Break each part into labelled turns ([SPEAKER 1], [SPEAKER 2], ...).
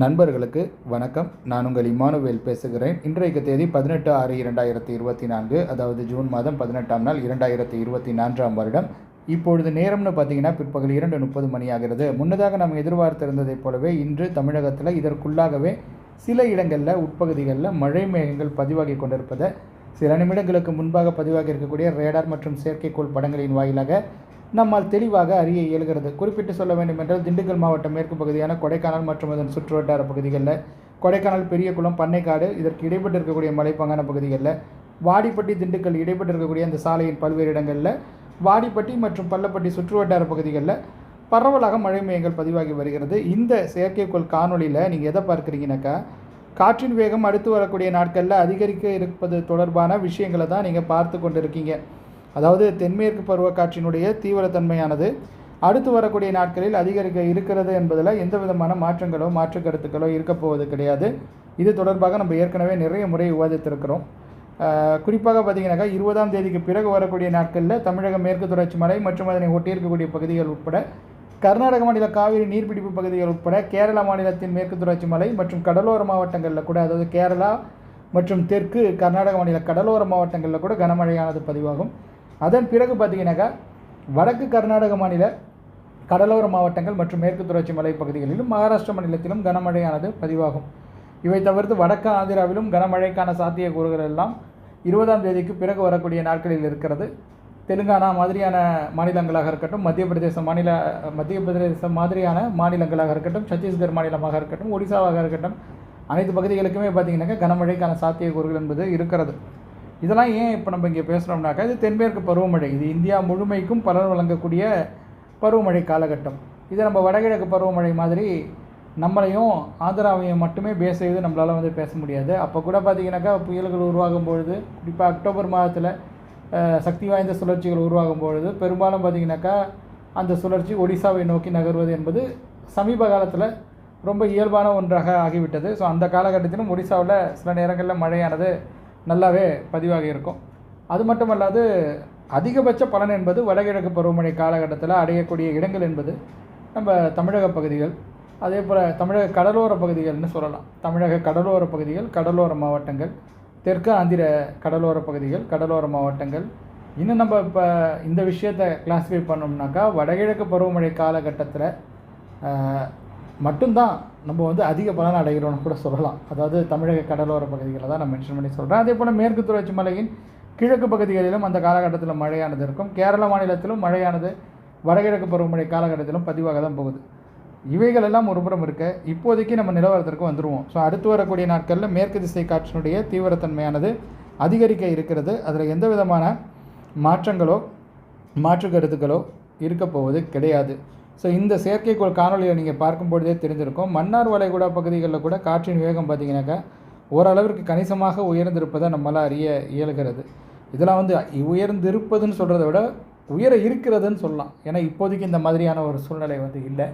[SPEAKER 1] நண்பர்களுக்கு வணக்கம். நான் உங்கள் இமானுவேல் பேசுகிறேன். இன்றைக்கு தேதி பதினெட்டு ஆறு இரண்டாயிரத்தி இருபத்தி நான்கு அதாவது ஜூன் மாதம் பதினெட்டாம் நாள் இரண்டாயிரத்தி இருபத்தி நான்காம் வருடம். இப்பொழுது நேரம்னு பார்த்தீங்கன்னா பிற்பகல் இரண்டு முப்பது மணி ஆகிறது முன்னதாக நாம் எதிர்பார்த்திருந்ததைப் போலவே இன்று தமிழகத்தில் இதற்குள்ளாகவே சில இடங்களில் உட்பகுதிகளில் மழை மேகங்கள் பதிவாகி கொண்டிருப்பதை சில நிமிடங்களுக்கு முன்பாக பதிவாகி இருக்கக்கூடிய ரேடார் மற்றும் செயற்கைக்கோள் படங்களின் வாயிலாக நம்மால் தெளிவாக அறிய இயல்கிறது. குறிப்பிட்டு சொல்ல வேண்டுமென்றால் திண்டுக்கல் மாவட்டம் மேற்கு பகுதியான கொடைக்கானல் மற்றும் அதன் சுற்றுவட்டார பகுதிகளில் கொடைக்கானல் பெரியகுளம் பண்ணைக்காடு இதற்கு இடைப்பட்டு இருக்கக்கூடிய மலைப்பாங்கான பகுதிகளில் வாடிப்பட்டி திண்டுக்கல் இடைப்பட்டு இருக்கக்கூடிய அந்த சாலையின் பல்வேறு இடங்களில் வாடிப்பட்டி மற்றும் பள்ளப்பட்டி சுற்றுவட்டார பகுதிகளில் பரவலாக மழை மேகங்கள் பதிவாகி வருகிறது. இந்த செயற்கைக்கோள் காணொளியில் நீங்கள் எதை பார்க்குறீங்கனாக்கா காற்றின் வேகம் அடுத்து வரக்கூடிய நாட்களில் அதிகரிக்க இருப்பது தொடர்பான விஷயங்களை தான் நீங்கள் பார்த்து கொண்டு இருக்கீங்க அதாவது தென்மேற்கு பருவக்காற்றினுடைய தீவிரத்தன்மையானது அடுத்து வரக்கூடிய நாட்களில் அதிகரிக்க இருக்கிறது என்பதில் எந்த விதமான மாற்றங்களோ மாற்று கருத்துக்களோ இருக்க போவது கிடையாது. இது தொடர்பாக நம்ம ஏற்கனவே நிறைய முறை விவாதித்திருக்கிறோம். குறிப்பாக பார்த்தீங்கன்னாக்கா இருபதாம் தேதிக்கு பிறகு வரக்கூடிய நாட்களில் தமிழக மேற்கு தொடர்ச்சி மலை மற்றும் அதனை ஒட்டியிருக்கக்கூடிய பகுதிகள் உட்பட கர்நாடக மாநில காவிரி நீர்பிடிப்பு பகுதிகள் உட்பட கேரள மாநிலத்தின் மேற்கு தொடர்ச்சி மலை மற்றும் கடலோர மாவட்டங்களில் கூட அதாவது கேரளா மற்றும் தெற்கு கர்நாடக மாநில கடலோர மாவட்டங்களில் கூட கனமழையானது பதிவாகும். அதன் பிறகு பார்த்தீங்கன்னாக்கா வடக்கு கர்நாடக மாநில கடலோர மாவட்டங்கள் மற்றும் மேற்கு தொடர்ச்சி மலை பகுதிகளிலும் மகாராஷ்டிர மாநிலத்திலும் கனமழையானது பதிவாகும். இவை தவிர்த்து வடக்கு ஆந்திராவிலும் கனமழைக்கான சாத்தியக்கூறுகள் எல்லாம் இருபதாம் தேதிக்கு பிறகு வரக்கூடிய நாட்களில் இருக்கிறது. தெலுங்கானா மாதிரியான மாநிலங்களாக இருக்கட்டும் மத்திய பிரதேச மாநில மத்திய பிரதேசம் மாதிரியான மாநிலங்களாக இருக்கட்டும் சத்தீஸ்கர் மாநிலமாக இருக்கட்டும் ஒடிசாவாக இருக்கட்டும் அனைத்து பகுதிகளுக்குமே பார்த்தீங்கன்னாக்கா கனமழைக்கான சாத்தியக்கூறுகள் என்பது இருக்கிறது. இதெல்லாம் ஏன் இப்போ நம்ம இங்கே பேசுகிறோம்னாக்கா இது தென்மேற்கு பருவமழை. இது இந்தியா முழுமைக்கும் பலன் வழங்கக்கூடிய பருவமழை காலகட்டம். இது நம்ம வடகிழக்கு பருவமழை மாதிரி நம்மளையும் ஆந்திராவையும் மட்டுமே பேஸ் செய்து நம்மளால் வந்து பேச முடியாது. அப்போ கூட பார்த்தீங்கன்னாக்கா புயல்கள் உருவாகும் பொழுது குறிப்பாக அக்டோபர் மாதத்தில் சக்தி வாய்ந்த சுழற்சிகள் உருவாகும் பொழுது பெரும்பாலும் பார்த்திங்கனாக்கா அந்த சுழற்சி ஒடிசாவை நோக்கி நகர்வது என்பது சமீப காலத்தில் ரொம்ப இயல்பான ஒன்றாக ஆகிவிட்டது. ஸோ அந்த காலகட்டத்திலும் ஒடிசாவில் சில நேரங்களில் மழையானது நல்லாவே பதிவாகி இருக்கும். அது மட்டுமல்லாது அதிகபட்ச பலன் என்பது வடகிழக்கு பருவமழை காலகட்டத்தில் அடையக்கூடிய இடங்கள் என்பது நம்ம தமிழக பகுதிகள் அதே போல் தமிழக கடலோர பகுதிகள்னு சொல்லலாம். தமிழக கடலோர பகுதிகள் கடலோர மாவட்டங்கள் தெற்கு ஆந்திர கடலோர பகுதிகள் கடலோர மாவட்டங்கள். இன்னும் நம்ம இப்போ இந்த விஷயத்தை கிளாஸிஃபை பண்ணோம்னாக்கா வடகிழக்கு பருவமழை காலகட்டத்தில் மட்டும்தான் நம்ம வந்து அதிக பலன் அடைகிறோம்னு கூட சொல்லலாம். அதாவது தமிழக கடலோர பகுதிகளை தான் நான் மென்ஷன் பண்ணி சொல்கிறேன் அதே போல் மேற்கு தொடர்ச்சி மலையின் கிழக்கு பகுதிகளிலும் அந்த காலகட்டத்தில் மழையானது இருக்கும். கேரள மாநிலத்திலும் மழையானது வடகிழக்கு பருவமழை காலகட்டத்திலும் பதிவாக தான் போகுது. இவைகள் எல்லாம் ஒருபுறம் இருக்க இப்போதைக்கு நம்ம நிலவரத்திற்கு வந்துடுவோம் ஸோ அடுத்து வரக்கூடிய நாட்களில் மேற்கு திசை காற்றினுடைய தீவிரத்தன்மையானது அதிகரிக்க இருக்கிறது. அதில் எந்த விதமான மாற்றங்களோ மாற்று கருத்துக்களோ இருக்க போவது கிடையாது. ஸோ இந்த செயற்கைக்கோள் காணொலியை நீங்கள் பார்க்கும்பொழுதே தெரிஞ்சிருக்கும் மன்னார் வளைகுடா பகுதிகளில் கூட காற்றின் வேகம் பார்த்தீங்கன்னாக்கா ஓரளவிற்கு கணிசமாக உயர்ந்திருப்பதை நம்மளால் அறிய இயலுகிறது. இதெல்லாம் வந்து உயர்ந்திருப்பதுன்னு சொல்கிறத விட உயர இருக்கிறதுன்னு சொல்லலாம். ஏன்னா இப்போதைக்கு இந்த மாதிரியான ஒரு சூழ்நிலை வந்து இல்லை.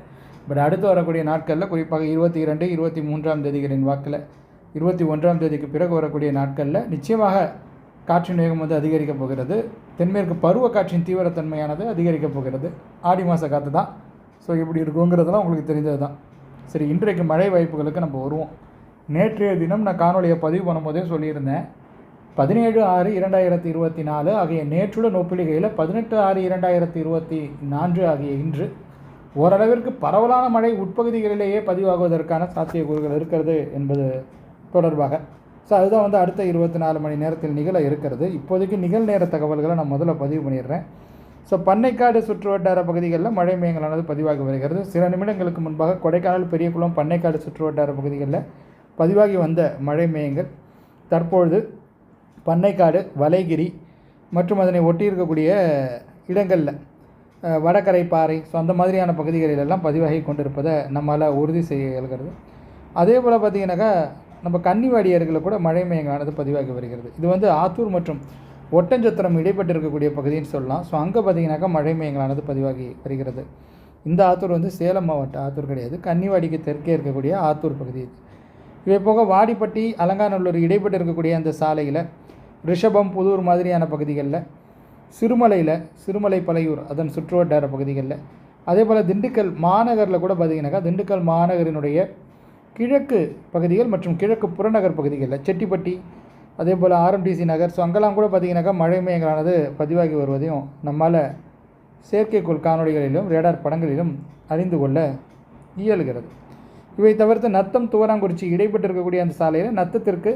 [SPEAKER 1] பட் அடுத்து வரக்கூடிய நாட்களில் குறிப்பாக இருபத்தி இரண்டு இருபத்தி மூன்றாம் தேதிகளின் வாக்கில் இருபத்தி ஒன்றாம் தேதிக்கு பிறகு வரக்கூடிய நாட்களில் நிச்சயமாக காற்றின் வேகம் வந்து அதிகரிக்கப் போகிறது. தென்மேற்கு பருவ காற்றின் தீவிரத்தன்மையானது அதிகரிக்கப் போகிறது. ஆடி மாத காற்று தான். ஸோ இப்படி இருக்குங்கிறதெல்லாம் உங்களுக்கு தெரிஞ்சது தான் சரி இன்றைக்கு மழை வாய்ப்புகளுக்கு நம்ம வருவோம். நேற்றைய தினம் நான் காணொலியை பதிவு பண்ணும்போதே சொல்லியிருந்தேன். பதினேழு ஆறு இரண்டாயிரத்தி இருபத்தி நாலு ஆகிய நேற்றுடன் ஒப்பிடுகையில் பதினெட்டு ஆறு இரண்டாயிரத்தி இருபத்தி நான்கு ஆகிய இன்று ஓரளவிற்கு பரவலான மழை உட்பகுதிகளிலேயே பதிவாகுவதற்கான சாத்தியக்கூறுகள் இருக்கிறது என்பது தொடர்பாக. ஸோ அதுதான் வந்து அடுத்த இருபத்தி நாலு மணி நேரத்தில் நிகழ இருக்கிறது. இப்போதைக்கு நிகழ்நேர தகவல்களை நான் முதல்ல பதிவு பண்ணிடுறேன். ஸோ பண்ணைக்காடு சுற்றுவட்டார பகுதிகளில் மழை மேயங்களானது பதிவாகி வருகிறது. சில நிமிடங்களுக்கு முன்பாக கொடைக்கானல் பெரியகுளம் பண்ணைக்காடு சுற்றுவட்டார பகுதிகளில் பதிவாகி வந்த மழை மேயங்கள் தற்பொழுது பண்ணைக்காடு வலைகிரி மற்றும் அதனை ஒட்டி இருக்கக்கூடிய இடங்களில் வடகரை பாறை ஸோ அந்த மாதிரியான பகுதிகளிலெல்லாம் பதிவாகி கொண்டிருப்பதை நம்மால் உறுதி செய்ய இயல்கிறது. அதே போல் பார்த்திங்கனாக்கா நம்ம கன்னிவாடி அருகில் கூட மழை மேயங்களானது பதிவாகி வருகிறது. இது வந்து ஆத்தூர் மற்றும் ஒட்டஞ்சத்திரம் இடைப்பட்டு இருக்கக்கூடிய பகுதின்னு சொல்லலாம். ஸோ அங்கே பார்த்தீங்கன்னாக்கா மழை மேகங்களானது பதிவாகி வருகிறது. இந்த ஆத்தூர் வந்து சேலம் மாவட்ட ஆத்தூர் கிடையாது. கன்னிவாடிக்கு தெற்கே இருக்கக்கூடிய ஆத்தூர் பகுதி இது. இவை போக வாடிப்பட்டி அலங்காநல்லூர் இடைப்பட்டு இருக்கக்கூடிய அந்த சாலையில் ரிஷபம் புதூர் மாதிரியான பகுதிகளில் சிறுமலையில் சிறுமலை பழையூர் அதன் சுற்றுவட்டார பகுதிகளில் அதே போல் திண்டுக்கல் மாநகரில் கூட பார்த்தீங்கன்னாக்கா திண்டுக்கல் மாநகரினுடைய கிழக்கு பகுதிகள் மற்றும் கிழக்கு புறநகர் பகுதிகளில் செட்டிப்பட்டி அதே போல் ஆர்எம்டிசி நகர். ஸோ அங்கெல்லாம் கூட பார்த்திங்கனாக்கா மழை மேகங்களானது பதிவாகி வருவதையும் நம்மால் செயற்கைக்கோள் காணொளிகளிலும் ரேடார் படங்களிலும் அறிந்து கொள்ள இயலுகிறது. இவை தவிர்த்து நத்தம் துவராங்குறிச்சி இடைப்பட்டு இருக்கக்கூடிய அந்த சாலையில் நத்தத்திற்கு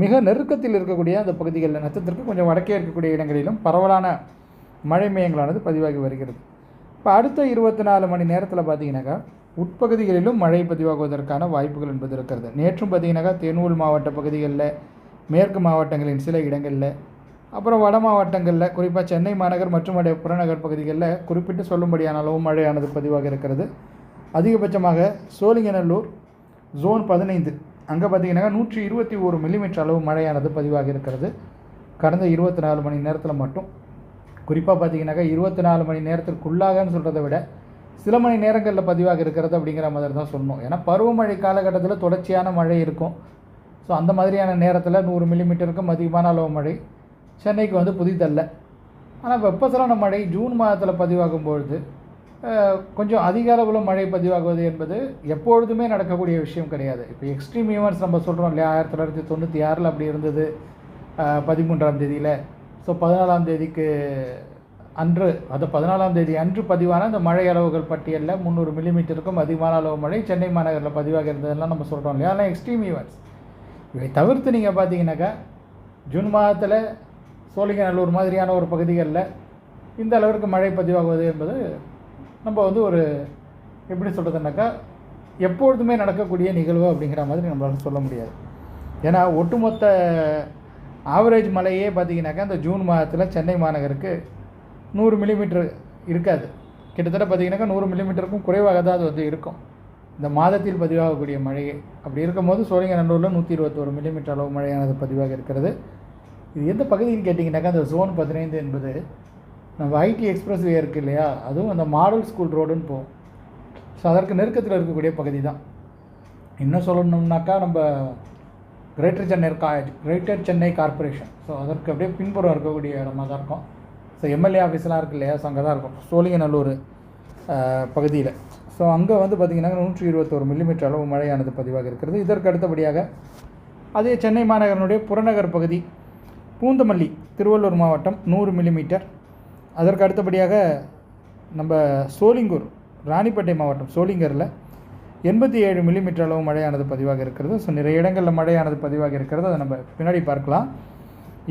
[SPEAKER 1] மிக நெருக்கத்தில் இருக்கக்கூடிய அந்த பகுதிகளில் நத்தத்திற்கு கொஞ்சம் வடக்கே இருக்கக்கூடிய இடங்களிலும் பரவலான மழை மேகங்களானது பதிவாகி வருகிறது. இப்போ அடுத்த இருபத்தி நாலு மணி நேரத்தில் பார்த்தீங்கன்னாக்கா உட்பகுதிகளிலும் மழை பதிவாகுவதற்கான வாய்ப்புகள் என்பது இருக்கிறது. நேற்றும் பார்த்தீங்கன்னாக்கா தென்னூல் மாவட்ட பகுதிகளில் மேற்கு மாவட்டங்களின் சில இடங்களில் அப்புறம் வட மாவட்டங்களில் குறிப்பாக சென்னை மாநகர் மற்றும் அடைய புறநகர் பகுதிகளில் குறிப்பிட்டு சொல்லும்படியான அளவு மழையானது பதிவாக இருக்கிறது. அதிகபட்சமாக சோழிங்கநல்லூர் ஜோன் பதினைந்து அங்கே பார்த்திங்கன்னா நூற்றி இருபத்தி ஒரு மில்லிமீட்டர் அளவு மழையானது பதிவாக இருக்கிறது. கடந்த இருபத்தி நாலு மணி நேரத்தில் மட்டும். குறிப்பாக பார்த்தீங்கன்னாக்கா இருபத்தி நாலு மணி நேரத்திற்குள்ளாகன்னு சொல்கிறத விட சில மணி நேரங்களில் பதிவாக இருக்கிறது அப்படிங்கிற மாதிரி தான் சொல்லணும் ஏன்னா பருவமழை காலகட்டத்தில் தொடர்ச்சியான மழை இருக்கும். ஸோ அந்த மாதிரியான நேரத்தில் நூறு மில்லிமீட்டருக்கும் அதிகமான அளவு மழை. சென்னைக்கு வந்து புதிதல்ல. ஆனால் வெப்பசலன மழை ஜூன் மாதத்தில் பதிவாகும் பொழுது கொஞ்சம் அதிக அளவில் மழை பதிவாகுவது என்பது எப்பொழுதுமே நடக்கக்கூடிய விஷயம் கிடையாது. இப்போ எக்ஸ்ட்ரீம் ஈவெண்ட்ஸ் நம்ம சொல்கிறோம் இல்லையா? ஆயிரத்தி தொள்ளாயிரத்தி தொண்ணூற்றி ஆறில் அப்படி இருந்தது பதிமூன்றாம் தேதியில். ஸோ பதினாலாம் தேதிக்கு அன்று அது பதினாலாம் தேதி அன்று பதிவான அந்த மழை அளவுகள் பட்டியலில் முந்நூறு மில்லிமீட்டருக்கும் அதிகமான அளவு மழை சென்னை மாநகரில் பதிவாக இருந்ததெல்லாம் நம்ம சொல்கிறோம் இல்லையா? அதெல்லாம் எக்ஸ்ட்ரீம் ஈவெண்ட்ஸ் இவை தவிர்த்து நீங்கள் பார்த்தீங்கன்னாக்கா ஜூன் மாதத்தில் சோழிங்கநல்லூர் மாதிரியான ஒரு பகுதிகளில் இந்த அளவிற்கு மழை பதிவாகுவது என்பது நம்ம வந்து ஒரு எப்படி சொல்கிறதுனாக்கா எப்பொழுதுமே நடக்கக்கூடிய நிகழ்வு அப்படிங்கிற மாதிரி நம்மளால் சொல்ல முடியாது. ஏன்னா ஒட்டுமொத்த ஆவரேஜ் மழையே பார்த்தீங்கன்னாக்கா இந்த ஜூன் மாதத்தில் சென்னை மாநகருக்கு நூறு மில்லிமீட்டர் இருக்காது. கிட்டத்தட்ட பார்த்தீங்கன்னாக்கா நூறு மில்லிமீட்டருக்கும் குறைவாக தான் அது வந்து இருக்கும். இந்த மாதத்தில் பதிவாகக்கூடிய மழை அப்படி இருக்கும்போது சோழிங்கநல்லூரில் நூற்றி இருபத்தோரு மில்லிமீட்டர் அளவு மழையானது பதிவாக இருக்கிறது. இது எந்த பகுதின்னு கேட்டிங்கனாக்கா அந்த ஜோன் பதினைந்து என்பது நம்ம ஐடி எக்ஸ்பிரஸ் வே இருக்குது இல்லையா? அதுவும் அந்த மாடல் ஸ்கூல் ரோடுன்னு போகும் ஸோ அதற்கு நெருக்கத்தில் இருக்கக்கூடிய பகுதி தான் இன்னும் சொல்லணும்னாக்கா நம்ம கிரேட்டர் சென்னை கா கிரேட்டர் சென்னை கார்ப்பரேஷன் ஸோ அதற்கு அப்படியே பின்புறம் இருக்கக்கூடிய இடமா தான் இருக்கும் ஸோ எம்எல்ஏ ஆஃபீஸ்லாம் இருக்குது இல்லையா? ஸோ அங்கே தான் இருக்கும். சோழிங்கநல்லூர் பகுதியில். ஸோ அங்கே வந்து பார்த்திங்கன்னா நூற்றி இருபத்தோரு மில்லிமீட்டர் அளவு மழையானது பதிவாக இருக்கிறது. இதற்கு அடுத்தபடியாக அதே சென்னை மாநகரனுடைய புறநகர் பகுதி பூந்தமல்லி திருவள்ளூர் மாவட்டம் நூறு மில்லிமீட்டர் அதற்கு அடுத்தபடியாக நம்ம சோளிங்கூர் ராணிப்பேட்டை மாவட்டம் சோளிங்கரில் எண்பத்தி ஏழு மில்லிமீட்டர் அளவு மழையானது பதிவாக இருக்கிறது. ஸோ நிறைய இடங்களில் மழையானது பதிவாக இருக்கிறது. அதை நம்ம பின்னாடி பார்க்கலாம்.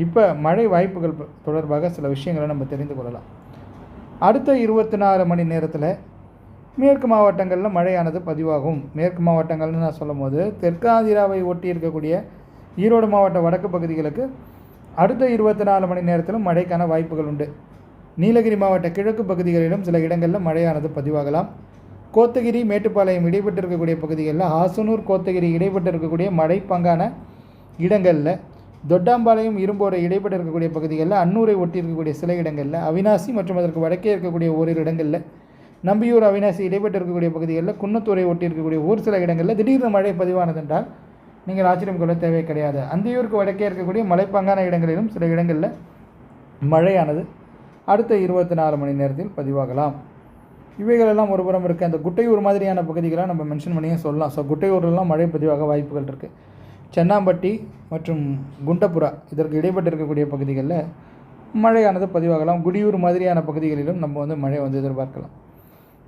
[SPEAKER 1] இப்போ மழை வாய்ப்புகள் தொடர்பாக சில விஷயங்களை நம்ம தெரிந்து கொள்ளலாம். அடுத்த இருபத்தி நாலு மணி நேரத்தில் மேற்கு மாவட்டங்களில் மழையானது பதிவாகும். மேற்கு மாவட்டங்கள்னு நான் சொல்லும் போது தெற்காந்திராவை ஒட்டி இருக்கக்கூடிய ஈரோடு மாவட்ட வடக்கு பகுதிகளுக்கு அடுத்த இருபத்தி நாலு மணி நேரத்திலும் மழைக்கான வாய்ப்புகள் உண்டு. நீலகிரி மாவட்ட கிழக்கு பகுதிகளிலும் சில இடங்களில் மழையானது பதிவாகலாம். கோத்தகிரி மேட்டுப்பாளையம் இடைப்பட்டு இருக்கக்கூடிய பகுதிகளில் ஆசனூர் கோத்தகிரி இடைப்பட்டு இருக்கக்கூடிய மழை பங்கான இடங்களில் தொட்டாம்பாளையம் இரும்போரை இடைப்பட்டு இருக்கக்கூடிய பகுதிகளில் அன்னூரை ஒட்டி இருக்கக்கூடிய சில இடங்களில் அவினாசி மற்றும் அதற்கு வடக்கே இருக்கக்கூடிய ஓரிரு இடங்களில் நம்பியூர் அவினாசி இடைப்பட்டு இருக்கக்கூடிய பகுதிகளில் குன்னத்தூரை ஒட்டி இருக்கக்கூடிய ஒரு சில இடங்களில் திடீர்னு மழை பதிவானது என்றால் நீங்கள் ஆச்சரியம் கொள்ள தேவை கிடையாது. அந்தியூருக்கு வடக்கே இருக்கக்கூடிய மலைப்பாங்கான இடங்களிலும் சில இடங்களில் மழையானது. அடுத்த இருபத்தி நாலு மணி நேரத்தில் பதிவாகலாம். இவைகளெல்லாம் ஒரு புறம் இருக்குது அந்த குட்டையூர் மாதிரியான பகுதிகளாக நம்ம மென்ஷன் பண்ணியே சொல்லலாம். ஸோ குட்டையூர்லாம் மழை பதிவாக வாய்ப்புகள் இருக்குது சென்னாம்பட்டி மற்றும் குண்டபுரா இதற்கு இடைப்பட்டு இருக்கக்கூடிய பகுதிகளில் மழையானது பதிவாகலாம். குடியூர் மாதிரியான பகுதிகளிலும் நம்ம வந்து மழை வந்து எதிர்பார்க்கலாம்.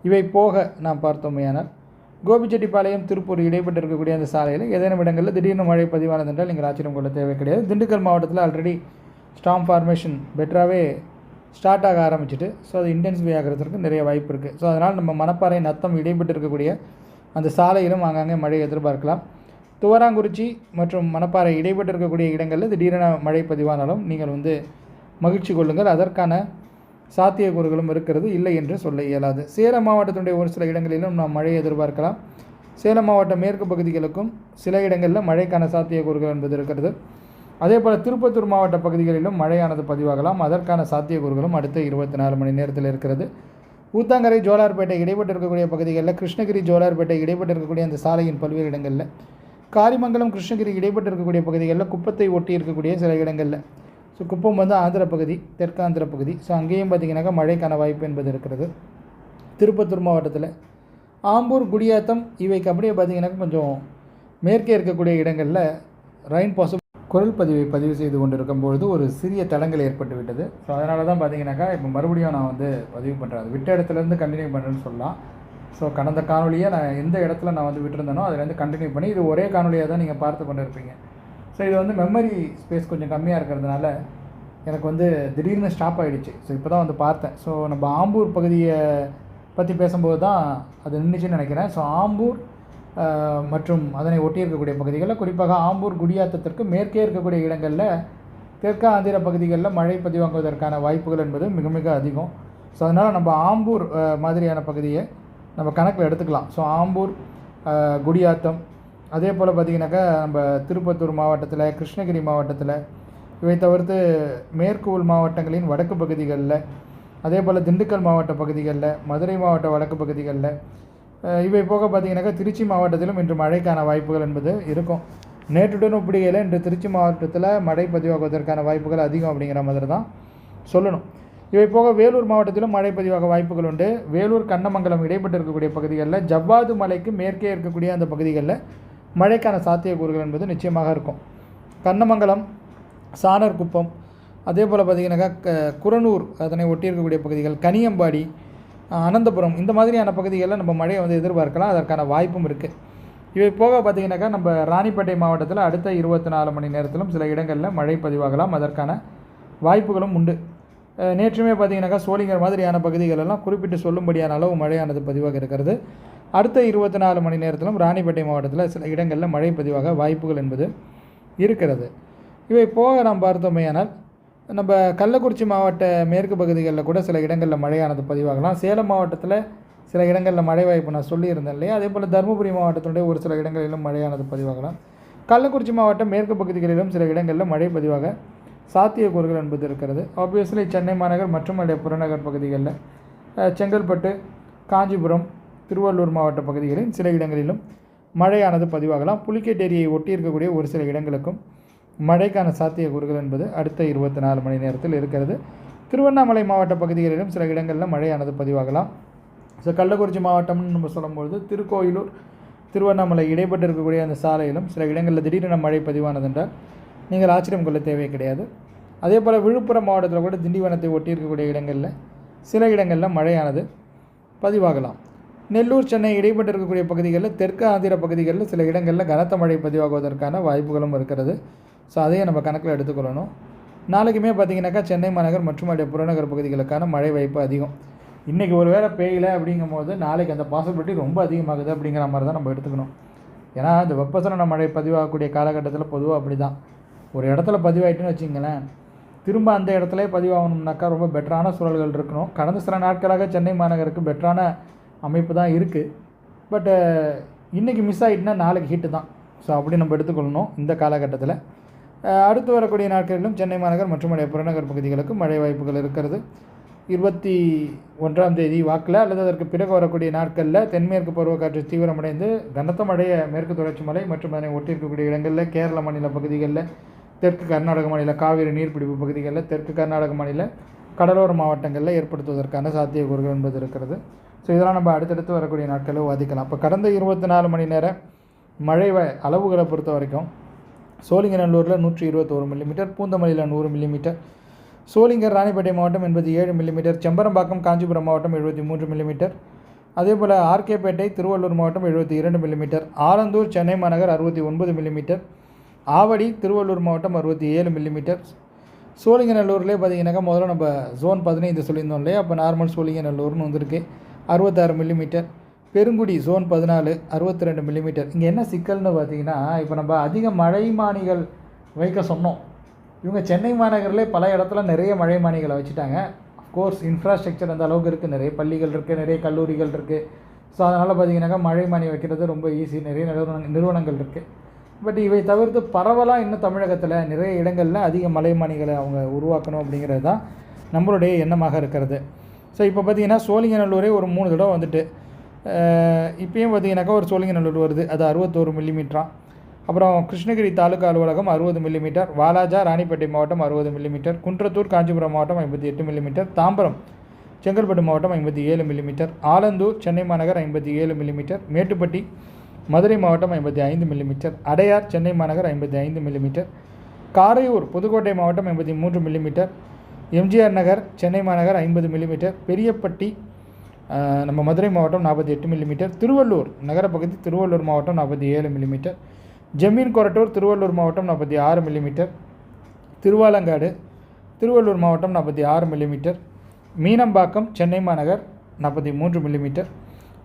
[SPEAKER 1] இவை போக நாம் பார்த்தோமேயானால் கோபிச்செட்டிப்பாளையம் திருப்பூர் இடைப்பட்டு இருக்கக்கூடிய அந்த சாலையில் ஏதேனும் இடங்களில் திடீர்னு மழை பதிவானது என்றால் நீங்கள் ஆச்சரியம் கொள்ள தேவை கிடையாது. திண்டுக்கல் மாவட்டத்தில் ஆல்ரெடி ஸ்டாம் ஃபார்மேஷன் பெட்டராகவே ஸ்டார்ட் ஆக ஆரம்பிச்சிட்டு ஸோ அது இன்டென்சிஃபை ஆகிறதுக்கு நிறைய வாய்ப்பு இருக்குது ஸோ அதனால் நம்ம மணப்பாறை நத்தம் இடைப்பட்டு இருக்கக்கூடிய அந்த சாலையிலும் ஆங்காங்கே மழை எதிர்பார்க்கலாம். துவராங்குறிச்சி மற்றும் மணப்பாறை இடைப்பட்டு இருக்கக்கூடிய இடங்களில் திடீரென மழை பதிவானாலும் நீங்கள் வந்து மகிழ்ச்சி கொள்ளுங்கள். அதற்கான சாத்தியக்கூறுகளும் இருக்கிறது இல்லை என்று சொல்ல இயலாது. சேலம் மாவட்டத்தினுடைய ஒரு சில இடங்களிலும் நாம் மழையை எதிர்பார்க்கலாம். சேலம் மாவட்ட மேற்கு பகுதிகளுக்கும் சில இடங்களில் மழைக்கான சாத்தியக்கூறுகள் என்பது இருக்கிறது. அதே போல் திருப்பத்தூர் மாவட்ட பகுதிகளிலும் மழையானது பதிவாகலாம். அதற்கான சாத்தியக்கூறுகளும் அடுத்த இருபத்தி நாலு மணி நேரத்தில் இருக்கிறது. ஊத்தாங்கரை ஜோலார்பேட்டை இடைப்பட்டு இருக்கக்கூடிய பகுதிகளில் கிருஷ்ணகிரி ஜோலார்பேட்டை இடைப்பட்டு இருக்கக்கூடிய அந்த சாலையின் பல்வேறு இடங்களில் காரிமங்கலம் கிருஷ்ணகிரி இடைப்பட்டு இருக்கக்கூடிய பகுதிகளில் குப்பத்தை ஒட்டி இருக்கக்கூடிய சில இடங்களில் ஸோ குப்பம் வந்து ஆந்திர பகுதி தெற்காந்திர பகுதி. ஸோ அங்கேயும் பார்த்திங்கனாக்கா மழைக்கான வாய்ப்பு என்பது இருக்கிறது. திருப்பத்தூர் மாவட்டத்தில் ஆம்பூர் குடியாத்தம் இவைக்கு அப்படியே பார்த்தீங்கன்னாக்கா கொஞ்சம் மேற்கே இருக்கக்கூடிய இடங்களில் ரெயின் பாசிபிள் குரல் பதிவை பதிவு செய்து கொண்டிருக்கும் பொழுது ஒரு சிறிய தடங்கள் ஏற்பட்டு விட்டது ஸோ அதனால தான் பார்த்தீங்கன்னாக்கா இப்போ மறுபடியும் நான் வந்து பதிவு பண்ணுறேன் விட்ட இடத்துலேருந்து கண்டினியூ பண்ணுறேன்னு சொல்லலாம். ஸோ கடந்த காணொலியை நான் எந்த இடத்துல நான் வந்து விட்டுருந்தேனோ அதுலேருந்து கண்டினியூ பண்ணி இது ஒரே காணொலியாக தான் நீங்கள் பார்த்து கொண்டு இருப்பீங்க ஸோ இது வந்து மெமரி ஸ்பேஸ் கொஞ்சம் கம்மியாக இருக்கிறதுனால எனக்கு வந்து திடீர்னு ஸ்டாப் ஆகிடுச்சு ஸோ இப்போ தான் வந்து பார்த்தேன். ஸோ நம்ம ஆம்பூர் பகுதியை பற்றி பேசும்போது தான் அது நின்றுச்சுன்னு நினைக்கிறேன். ஸோ ஆம்பூர் மற்றும் அதனை ஒட்டி இருக்கக்கூடிய பகுதிகளில் குறிப்பாக ஆம்பூர் குடியாத்தத்திற்கு மேற்கே இருக்கக்கூடிய இடங்களில் தெற்கு ஆந்திர பகுதிகளில் மழை பதிவாங்குவதற்கான வாய்ப்புகள் என்பது மிக மிக அதிகம். ஸோ அதனால் நம்ம ஆம்பூர் மாதிரியான பகுதியை நம்ம கணக்கில் எடுத்துக்கலாம். ஸோ ஆம்பூர் குடியாத்தம் அதே போல் பார்த்திங்கனாக்கா நம்ம திருப்பத்தூர் மாவட்டத்தில் கிருஷ்ணகிரி மாவட்டத்தில் இவை தவிர்த்து மேற்கு உள் மாவட்டங்களின் வடக்கு பகுதிகளில் அதே போல் திண்டுக்கல் மாவட்ட பகுதிகளில் மதுரை மாவட்ட வடக்கு பகுதிகளில் இவை போக பார்த்திங்கனாக்கா திருச்சி மாவட்டத்திலும் இன்று மழைக்கான வாய்ப்புகள் என்பது இருக்கும். நேற்றுடன் ஒப்பிடுகையில் இன்று திருச்சி மாவட்டத்தில் மழை பதிவாகுவதற்கான வாய்ப்புகள் அதிகம் அப்படிங்கிற மாதிரி தான் சொல்லணும். இவை போக வேலூர் மாவட்டத்திலும் மழை பதிவாக வாய்ப்புகள் உண்டு. வேலூர் கண்ணமங்கலம் இடைப்பட்டு இருக்கக்கூடிய பகுதிகளில் ஜவ்வாது மலைக்கு மேற்கே இருக்கக்கூடிய அந்த பகுதிகளில் மழைக்கான சாத்தியக்கூறுகள் என்பது நிச்சயமாக இருக்கும். கண்ணமங்கலம் சாணர்குப்பம் அதே போல் பார்த்திங்கனாக்கா க குரனூர் அதனை ஒட்டி இருக்கக்கூடிய பகுதிகள் கனியம்பாடி அனந்தபுரம் இந்த மாதிரியான பகுதிகளில் நம்ம மழையை வந்து எதிர்பார்க்கலாம். அதற்கான வாய்ப்பும் இருக்குது இவை போக பார்த்திங்கனாக்கா நம்ம ராணிப்பேட்டை மாவட்டத்தில் அடுத்த இருபத்தி நாலு மணி நேரத்திலும் சில இடங்களில் மழை பதிவாகலாம். அதற்கான வாய்ப்புகளும் உண்டு. நேற்றுமே பார்த்திங்கனாக்கா சோளிங்கர் மாதிரியான பகுதிகளெல்லாம் குறிப்பிட்டு சொல்லும்படியான அளவு மழையானது பதிவாக இருக்கிறது. அடுத்த இருபத்தி நாலு மணி நேரத்திலும் ராணிப்பேட்டை மாவட்டத்தில் சில இடங்களில் மழை பதிவாக வாய்ப்புகள் என்பது இருக்கிறது. இவை போக நாம் பார்த்தோமேயானால் நம்ம கள்ளக்குறிச்சி மாவட்ட மேற்கு பகுதிகளில் கூட சில இடங்களில் மழையானது பதிவாகலாம். சேலம் மாவட்டத்தில் சில இடங்களில் மழை வாய்ப்பு நான் சொல்லியிருந்தேன் இல்லையா? அதே போல் தருமபுரி மாவட்டத்தினுடைய ஒரு சில இடங்களிலும் மழையானது பதிவாகலாம். கள்ளக்குறிச்சி மாவட்டம் மேற்கு பகுதிகளிலும் சில இடங்களில் மழை பதிவாக சாத்தியக்கூறுகள் என்பது இருக்கிறது. ஆப்வியஸ்லி சென்னை மாநகர் மற்றும் அதே புறநகர் பகுதிகளில் செங்கல்பட்டு காஞ்சிபுரம் திருவள்ளூர் மாவட்ட பகுதிகளில் சில இடங்களிலும் மழையானது பதிவாகலாம். புலிக்கேட் ஏரியை ஒட்டி இருக்கக்கூடிய ஒரு சில இடங்களுக்கும் மழைக்கான சாத்தியக்கூறுகள் என்பது அடுத்த இருபத்தி நாலு மணி நேரத்தில் இருக்கிறது. திருவண்ணாமலை மாவட்ட பகுதிகளிலும் சில இடங்களில் மழையானது பதிவாகலாம். ஸோ கள்ளக்குறிச்சி மாவட்டம்னு நம்ம சொல்லும்பொழுது திருக்கோயிலூர் திருவண்ணாமலை இடைப்பட்டு இருக்கக்கூடிய அந்த சாலையிலும் சில இடங்களில் திடீரென மழை பதிவானதென்றால் நீங்கள் ஆச்சரியம் கொள்ள தேவை கிடையாது. அதே போல் விழுப்புரம் மாவட்டத்தில் கூட திண்டிவனத்தை ஒட்டி இருக்கக்கூடிய இடங்களில் சில இடங்களில் மழையானது பதிவாகலாம். நெல்லூர் சென்னை இடைப்பட்டு இருக்கக்கூடிய பகுதிகளில் தெற்கு ஆந்திர பகுதிகளில் சில இடங்களில் கனத்த மழை பதிவாகுவதற்கான வாய்ப்புகளும் இருக்கிறது. ஸோ அதையும் நம்ம கணக்கில் எடுத்துக்கொள்ளணும். நாளைக்குமே பார்த்தீங்கன்னாக்கா சென்னை மாநகர் மற்றும் அதே புறநகர் பகுதிகளுக்கான மழை வாய்ப்பு அதிகம். இன்றைக்கி ஒரு வேளை பெய்யலை அப்படிங்கும் போது நாளைக்கு அந்த பாசிபிலிட்டி ரொம்ப அதிகமாகுது அப்படிங்கிற மாதிரி தான் நம்ம எடுத்துக்கணும். ஏன்னா இந்த வெப்பசலன மழை பதிவாகக்கூடிய காலகட்டத்தில் பொதுவாக அப்படி தான் ஒரு இடத்துல பதிவாயிட்டுன்னு வச்சிங்களேன் திரும்ப அந்த இடத்துல பதிவாகணும்னாக்கா ரொம்ப பெட்டரான சூழல்கள் இருக்கணும். கடந்த சில நாட்களாக சென்னை மாநகருக்கு பெட்டரான அமைப்பு தான் இருக்குது பட்டு இன்றைக்கி மிஸ் ஆகிட்டுனா நாளைக்கு ஹீட்டு தான். ஸோ அப்படி நம்ம எடுத்துக்கொள்ளணும் இந்த காலகட்டத்தில். அடுத்து வரக்கூடிய நாட்களிலும் சென்னை மாநகர் மற்றும் அடைய புறநகர் பகுதிகளுக்கு மழை வாய்ப்புகள் இருக்கிறது. இருபத்தி ஒன்றாம் தேதி வாக்கில் அல்லது அதற்கு பிறகு வரக்கூடிய நாட்களில் தென்மேற்கு பருவக்காற்று தீவிரமடைந்து கனத்த மழையை மேற்கு தொடர்ச்சி மலை மற்றும் அதனை ஒட்டி இருக்கக்கூடிய இடங்களில் கேரள மாநில பகுதிகளில் தெற்கு கர்நாடக மாநில காவிரி நீர்பிடிப்பு பகுதிகளில் தெற்கு கர்நாடக மாநில கடலோர மாவட்டங்களில் ஏற்படுத்துவதற்கான சாத்தியக்கூறுகள் என்பது இருக்கிறது. ஸோ இதெல்லாம் நம்ம அடுத்தடுத்து வரக்கூடிய நாட்களில் வாதிக்கலாம். இப்போ கடந்த இருபத்தி நாலு மணி நேர மழை வ அளவுகளை பொறுத்த வரைக்கும் சோழிங்கநல்லூரில் நூற்றி இருபத்தோரு மில்லிமீட்டர் பூந்தமல்லியில் நூறு மில்லிமீட்டர் சோளிங்கர் ராணிப்பேட்டை மாவட்டம் எண்பத்தி ஏழு மில்லிமீட்டர் செம்பரம்பாக்கம் காஞ்சிபுரம் மாவட்டம் எழுபத்தி மூன்று மில்லிமீட்டர் அதேபோல் ஆர்கேபேட்டை திருவள்ளூர் மாவட்டம் எழுபத்தி இரண்டு மில்லிமீட்டர் ஆலந்தூர் சென்னை மாநகர் அறுபத்தி ஒன்பது மில்லிமீட்டர் ஆவடி திருவள்ளூர் மாவட்டம் அறுபத்தி ஏழு மில்லிமீட்டர் சோழிங்கநல்லூர்லேயே பார்த்தீங்கன்னாக்கா முதல்ல நம்ம ஜோன் பதினைந்து சொல்லியிருந்தோம் இல்லையா? அப்போ நார்மல் சோழிங்கநல்லூர்னு வந்திருக்கு. அறுபத்தாறு மில்லிமீட்டர் பெருங்குடி ஜோன் பதினாலு அறுபத்தி ரெண்டு மில்லிமீட்டர் இங்கே என்ன சிக்கல்னு பார்த்தீங்கன்னா இப்போ நம்ம அதிக மழைமானிகள் வைக்க சொன்னோம். இவங்க சென்னை மாநகரிலே பல இடத்துல நிறைய மழைமானிகளை வச்சுட்டாங்க. கோர்ஸ் இன்ஃப்ராஸ்ட்ரக்சர் அந்த அளவுக்கு இருக்குது நிறைய பள்ளிகள் இருக்குது நிறைய கல்லூரிகள் இருக்குது ஸோ அதனால் பார்த்தீங்கன்னாக்கா மழைமானி வைக்கிறது ரொம்ப ஈஸி நிறைய நிறுவன நிறுவனங்கள் இருக்குது பட் இவை தவிர்த்து பரவலாக இன்னும் தமிழகத்தில் நிறைய இடங்களில் அதிக மலைமானிகளை அவங்க உருவாக்கணும் அப்படிங்கிறது தான் நம்மளுடைய எண்ணமாக இருக்கிறது. ஸோ இப்போ பார்த்தீங்கன்னா சோழிங்கநல்லூரே ஒரு மூணு தடவை வந்துட்டு இப்போயும் பார்த்தீங்கன்னாக்கா ஒரு சோழிங்கநல்லூர் வருது. அது அறுபத்தோரு மில்லிமீட்டராம் அப்புறம் கிருஷ்ணகிரி தாலுகா அலுவலகம் அறுபது மில்லிமீட்டர் வாலாஜா ராணிப்பேட்டை மாவட்டம் அறுபது மில்லிமீட்டர் குன்றத்தூர் காஞ்சிபுரம் மாவட்டம் ஐம்பத்தி எட்டு மில்லிமீட்டர் தாம்பரம் செங்கல்பட்டு மாவட்டம் ஐம்பத்தி ஏழு மில்லிமீட்டர் ஆலந்தூர் சென்னை மாநகர் ஐம்பத்தி ஏழு மில்லிமீட்டர் மேட்டுப்பட்டி மதுரை மாவட்டம் ஐம்பத்தி ஐந்து மில்லிமீட்டர் அடையார் சென்னை மாநகர் ஐம்பத்தி ஐந்து மில்லிமீட்டர் காரையூர் புதுக்கோட்டை மாவட்டம் ஐம்பத்தி மூன்று மில்லிமீட்டர் எம்ஜிஆர் நகர் சென்னை மாநகர் ஐம்பது மில்லிமீட்டர் பெரியப்பட்டி நம்ம மதுரை மாவட்டம் நாற்பத்தி எட்டு மில்லிமீட்டர் திருவள்ளூர் நகரப்பகுதி திருவள்ளூர் மாவட்டம் நாற்பத்தி ஏழு மில்லிமீட்டர் ஜமீன் கொரட்டூர் திருவள்ளூர் மாவட்டம் நாற்பத்தி ஆறு மில்லிமீட்டர் திருவாலங்காடு திருவள்ளூர் மாவட்டம் நாற்பத்தி ஆறு மில்லிமீட்டர் மீனம்பாக்கம் சென்னை மாநகர் நாற்பத்தி மூன்று மில்லிமீட்டர்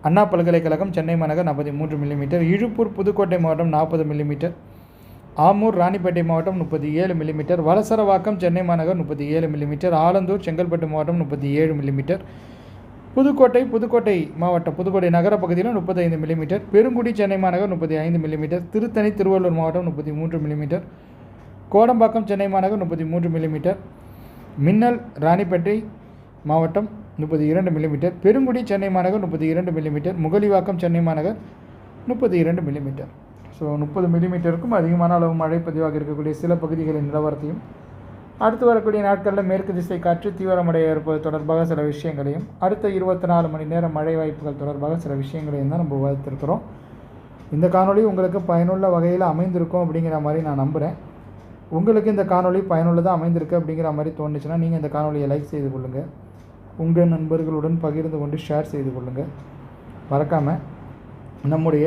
[SPEAKER 1] அண்ணா பல்கலைக்கழகம் சென்னை மாநகர் நாற்பத்தி மூன்று மில்லிமீட்டர் இழுப்பூர் புதுக்கோட்டை மாவட்டம் நாற்பது மில்லிமீட்டர் ஆமூர் ராணிப்பேட்டை மாவட்டம் முப்பத்தி ஏழு மில்லிமீட்டர் வலசரவாக்கம் சென்னை மாநகர் முப்பத்தி ஏழு மில்லிமீட்டர் ஆலந்தூர் செங்கல்பட்டு மாவட்டம் முப்பத்தி ஏழு மில்லிமீட்டர் புதுக்கோட்டை புதுக்கோட்டை மாவட்டம் புதுக்கோட்டை நகர பகுதியில் முப்பத்தைந்து மில்லிமீட்டர் பெருங்குடி சென்னை மாநகர் முப்பத்தி ஐந்து மில்லிமீட்டர் திருத்தணி திருவள்ளூர் மாவட்டம் முப்பத்தி மூன்று மில்லிமீட்டர் கோடம்பாக்கம் சென்னை மாநகர் முப்பத்தி மூன்று மில்லிமீட்டர் மின்னல் ராணிப்பேட்டை மாவட்டம் முப்பத்தி இரண்டு மில்லிமீட்டர் பெருங்குடி சென்னை மாநகர் முப்பத்தி இரண்டு மில்லிமீட்டர் முகலிவாக்கம் சென்னை மாநகர் முப்பத்தி இரண்டு மில்லிமீட்டர் ஸோ முப்பது மில்லிமீட்டருக்கும் அதிகமான அளவு மழை பதிவாக இருக்கக்கூடிய சில பகுதிகளின் நிலவரத்தையும் அடுத்து வரக்கூடிய நாட்களில் மேற்கு திசை காற்று தீவிரமடைய இருப்பது தொடர்பாக சில விஷயங்களையும் அடுத்த இருபத்தி நாலு மணி நேரம் மழை வாய்ப்புகள் தொடர்பாக சில விஷயங்களையும் தான் நம்ம விவாதித்திருக்கிறோம். இந்த காணொளி உங்களுக்கு பயனுள்ள வகையில் அமைந்திருக்கும் அப்படிங்கிற மாதிரி நான் நம்புகிறேன் உங்களுக்கு இந்த காணொலி பயனுள்ளதாக அமைந்திருக்கு அப்படிங்கிற மாதிரி தோணுச்சுன்னா நீங்கள் இந்த காணொலியை லைக் செய்து கொள்ளுங்கள் உங்கள் நண்பர்களுடன் பகிர்ந்து கொண்டு ஷேர் செய்து கொள்ளுங்கள் மறக்காமல் நம்முடைய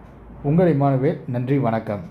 [SPEAKER 1] உங்கள் இமானுவேல் நன்றி வணக்கம்.